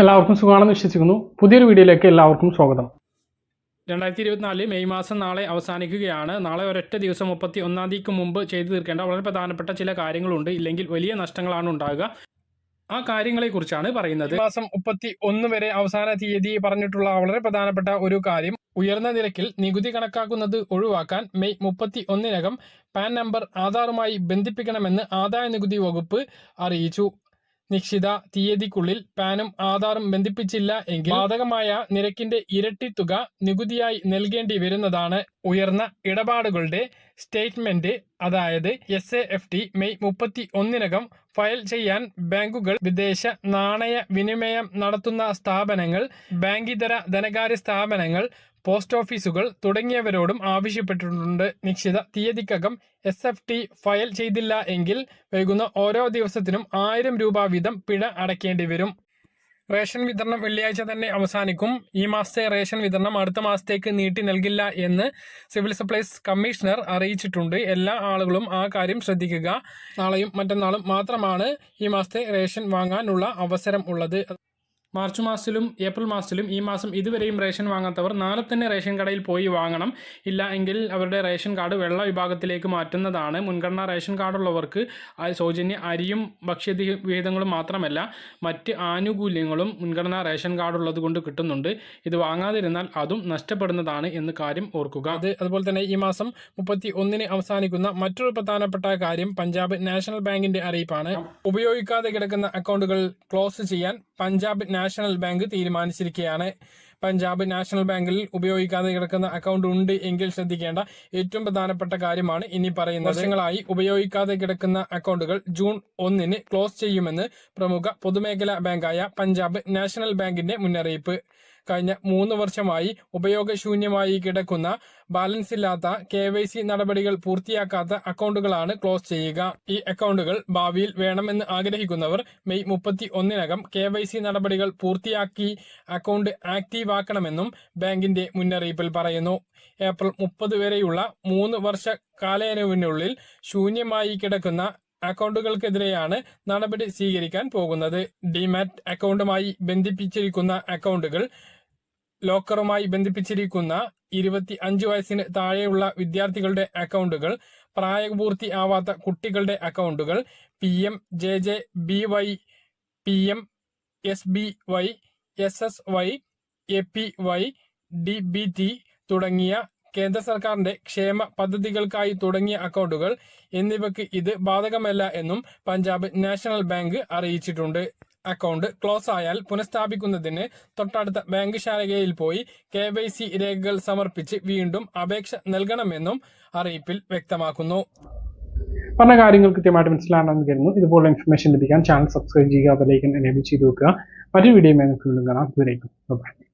എല്ലാവർക്കും സുഖമാണെന്ന് വിശ്വസിക്കുന്നു. പുതിയൊരു വീഡിയോയിലേക്ക് എല്ലാവർക്കും സ്വാഗതം. രണ്ടായിരത്തി ഇരുപത്തിനാല് മെയ് മാസം നാളെ അവസാനിക്കുകയാണ്. നാളെ ഒരൊറ്റ ദിവസം മുപ്പത്തി ഒന്നാം തീയതിക്ക് മുമ്പ് ചെയ്തു തീർക്കേണ്ട വളരെ പ്രധാനപ്പെട്ട ചില കാര്യങ്ങളുണ്ട്. ഇല്ലെങ്കിൽ വലിയ നഷ്ടങ്ങളാണ് ഉണ്ടാകുക. ആ കാര്യങ്ങളെക്കുറിച്ചാണ് പറയുന്നത്. മാസം മുപ്പത്തി ഒന്ന് വരെ അവസാന തീയതി പറഞ്ഞിട്ടുള്ള വളരെ പ്രധാനപ്പെട്ട ഒരു കാര്യം ഉയർന്ന നിരക്കിൽ നികുതി കണക്കാക്കുന്നത് ഒഴിവാക്കാൻ മെയ് മുപ്പത്തി ഒന്നിനകം പാൻ നമ്പർ ആധാറുമായി ബന്ധിപ്പിക്കണമെന്ന് ആദായ നികുതി വകുപ്പ് അറിയിച്ചു. നിശ്ചിത തീയതിക്കുള്ളിൽ പാനും ആധാറും ബന്ധിപ്പിച്ചില്ല എങ്കിൽ ബാധകമായ നിരക്കിന്റെ ഇരട്ടി തുക നികുതിയായി നൽകേണ്ടി വരുന്നതാണ് ഉയർന്ന ഇടപാടുകളുടെ സ്റ്റേറ്റ്മെന്റ്. അതായത് S A F T May മുപ്പത്തി ഒന്നിനകം ഫയൽ ചെയ്യാൻ ബാങ്കുകൾ വിദേശ നാണയ വിനിമയം നടത്തുന്ന സ്ഥാപനങ്ങൾ ബാങ്കിതര ധനകാര്യ സ്ഥാപനങ്ങൾ പോസ്റ്റ് ഓഫീസുകൾ തുടങ്ങിയവരോടും ആവശ്യപ്പെട്ടിട്ടുണ്ട്. നിശ്ചിത തീയതിക്കകം എസ് എഫ് ടി ഫയൽ ചെയ്തില്ല എങ്കിൽ വൈകുന്ന ഓരോ ദിവസത്തിനും ആയിരം രൂപ വീതം പിഴ അടയ്ക്കേണ്ടി വരും. റേഷൻ വിതരണം വെള്ളിയാഴ്ച തന്നെ അവസാനിക്കും. ഈ മാസത്തെ റേഷൻ വിതരണം അടുത്ത മാസത്തേക്ക് നീട്ടി നൽകില്ല എന്ന് സിവിൽ സപ്ലൈസ് കമ്മീഷണർ അറിയിച്ചിട്ടുണ്ട്. എല്ലാ ആളുകളും ആ കാര്യം ശ്രദ്ധിക്കുക. നാളെയും മറ്റന്നാളും മാത്രമാണ് ഈ മാസത്തെ റേഷൻ വാങ്ങാനുള്ള അവസരം ഉള്ളത്. മാർച്ച് മാസത്തിലും ഏപ്രിൽ മാസത്തിലും ഈ മാസം ഇതുവരെയും റേഷൻ വാങ്ങാത്തവർ നാളെ തന്നെ റേഷൻ കടയിൽ പോയി വാങ്ങണം. ഇല്ല എങ്കിൽ അവരുടെ റേഷൻ കാർഡ് വെള്ള വിഭാഗത്തിലേക്ക് മാറ്റുന്നതാണ്. മുൻഗണനാ റേഷൻ കാർഡുള്ളവർക്ക് സൗജന്യ അരിയും ഭക്ഷ്യ വിഹിതങ്ങളും മാത്രമല്ല മറ്റ് ആനുകൂല്യങ്ങളും മുൻഗണനാ റേഷൻ കാർഡുള്ളത് കൊണ്ട് കിട്ടുന്നുണ്ട്. ഇത് വാങ്ങാതിരുന്നാൽ അതും നഷ്ടപ്പെടുന്നതാണ് എന്ന് കാര്യം ഓർക്കുക. അത് അതുപോലെ തന്നെ ഈ മാസം മുപ്പത്തി ഒന്നിന് അവസാനിക്കുന്ന മറ്റൊരു പ്രധാനപ്പെട്ട കാര്യം പഞ്ചാബ് നാഷണൽ ബാങ്കിന്റെ അറിയിപ്പാണ്. ഉപയോഗിക്കാതെ കിടക്കുന്ന അക്കൗണ്ടുകൾ ക്ലോസ് ചെയ്യാൻ പഞ്ചാബ് നാഷണൽ ബാങ്ക് തീരുമാനിച്ചിരിക്കുകയാണ് പഞ്ചാബ് നാഷണൽ ബാങ്കിൽ ഉപയോഗിക്കാതെ കിടക്കുന്ന അക്കൗണ്ട് ഉണ്ട് എങ്കിൽ ശ്രദ്ധിക്കേണ്ട ഏറ്റവും പ്രധാനപ്പെട്ട കാര്യമാണ് ഇനി പറയുന്നത്. വർഷങ്ങളായി ഉപയോഗിക്കാതെ കിടക്കുന്ന അക്കൗണ്ടുകൾ ജൂൺ ഒന്നിന് ക്ലോസ് ചെയ്യുമെന്ന് പ്രമുഖ പൊതുമേഖലാ ബാങ്കായ പഞ്ചാബ് നാഷണൽ ബാങ്കിന്റെ മുന്നറിയിപ്പ്. കഴിഞ്ഞ മൂന്ന് വർഷമായി ഉപയോഗശൂന്യമായി കിടക്കുന്ന ബാലൻസ് ഇല്ലാത്ത കെ വൈ സി നടപടികൾ പൂർത്തിയാക്കാത്ത അക്കൗണ്ടുകളാണ് ക്ലോസ് ചെയ്യുക. ഈ അക്കൗണ്ടുകൾ ഭാവിയിൽ വേണമെന്ന് ആഗ്രഹിക്കുന്നവർ മെയ് മുപ്പത്തി ഒന്നിനകം കെ വൈ സി നടപടികൾ പൂർത്തിയാക്കി അക്കൗണ്ട് ആക്റ്റീവ് ആക്കണമെന്നും ബാങ്കിന്റെ മുന്നറിയിപ്പിൽ പറയുന്നു. ഏപ്രിൽ മുപ്പത് വരെയുള്ള മൂന്ന് വർഷ കാലയളവിനുള്ളിൽ ശൂന്യമായി കിടക്കുന്ന അക്കൗണ്ടുകൾക്കെതിരെയാണ് നടപടി സ്വീകരിക്കാൻ പോകുന്നത്. ഡിമാറ്റ് അക്കൗണ്ടുമായി ബന്ധിപ്പിച്ചിരിക്കുന്ന അക്കൗണ്ടുകൾ ലോക്കറുമായി ബന്ധിപ്പിച്ചിരിക്കുന്ന ഇരുപത്തി അഞ്ച് വയസ്സിന് താഴെയുള്ള വിദ്യാർത്ഥികളുടെ അക്കൗണ്ടുകൾ പ്രായപൂർത്തി ആവാത്ത കുട്ടികളുടെ അക്കൗണ്ടുകൾ P M J J B Y P M S B Y S S Y A P Y D B T തുടങ്ങിയ കേന്ദ്ര സർക്കാരിന്റെ ക്ഷേമ പദ്ധതികൾക്കായി തുടങ്ങിയ അക്കൗണ്ടുകൾ എന്നിവയ്ക്ക് ഇത് ബാധകമല്ല എന്നും പഞ്ചാബ് നാഷണൽ ബാങ്ക് അറിയിച്ചിട്ടുണ്ട്. അക്കൗണ്ട് ക്ലോസ് ആയാൽ പുനഃസ്ഥാപിക്കുന്നതിന് തൊട്ടടുത്ത ബാങ്ക് ശാഖയിൽ പോയി കെ വൈ സി രേഖകൾ സമർപ്പിച്ച് വീണ്ടും അപേക്ഷ നൽകണമെന്നും അറിയിപ്പിൽ വ്യക്തമാക്കുന്നു. പറഞ്ഞ കാര്യങ്ങൾ കൃത്യമായിട്ട് മനസ്സിലാണെന്ന് കരുതുന്നു. ഇതുപോലുള്ള ഇൻഫർമേഷൻ ലഭിക്കാൻ ചാനൽ സബ്സ്ക്രൈബ് ചെയ്യുക ബെലൈക്കൻ എനേബിൾ ചെയ്ത് വെക്കുക. മറ്റൊരു വീഡിയോ കാണാം. ബൈ